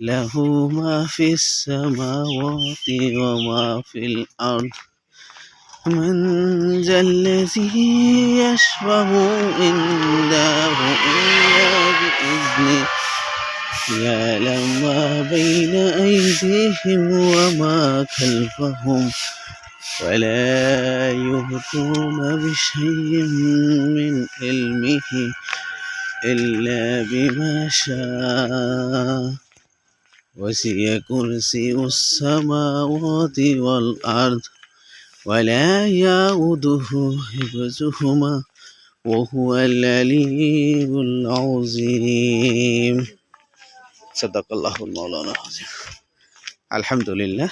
له ما في السماوات وما في الأرض. من ذا الذي يشفع عنده إلا بإذنه. يعلم ما بين أيديهم وما خلفهم. ولا يهتون بشيء من علمه إلا بما شاء. وسع كرسي السماوات والأرض ولا يعوده حفظهما وهو العلي العظيم صدق الله المولانا العظيم আলহামদুলিল্লাহ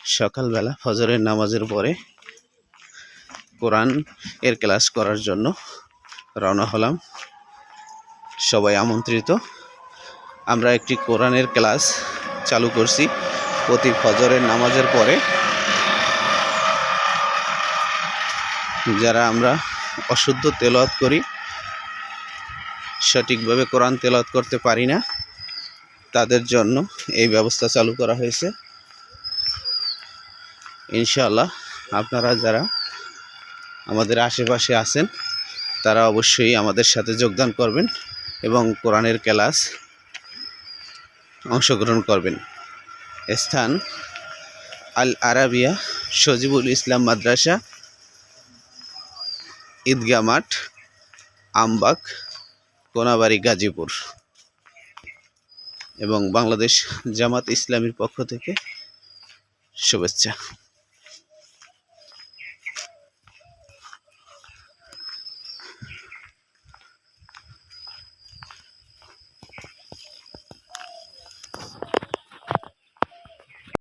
সকালবেলা ফজরের নামাজের পরে কোরআন এর ক্লাস করার জন্য রওনা হলাম সবাই আমন্ত্রিত আমরা একটি কোরআনের ক্লাস চালু করছি প্রতি ফজরের নামাজের পরে। যারা আমরা অশুদ্ধ তেলাওয়াত করি, সঠিকভাবে কোরআন তেলাওয়াত করতে পারি না, তাদের জন্য এই ব্যবস্থা চালু করা হয়েছে। ইনশাআল্লাহ আপনারা যারা আমাদের আশেপাশে আছেন, তারা অবশ্যই আমাদের সাথে যোগদান করবেন এবং কোরআনের ক্লাস অংশগ্রহণ করবেন। স্থান আল আরাবিয়া সজিবুল ইসলাম মাদ্রাসা ঈদগা মাঠ, আমবাগ, কোনাবাড়ি, গাজীপুর এবং বাংলাদেশ জামাত ইসলামীর পক্ষ থেকে শুভেচ্ছা।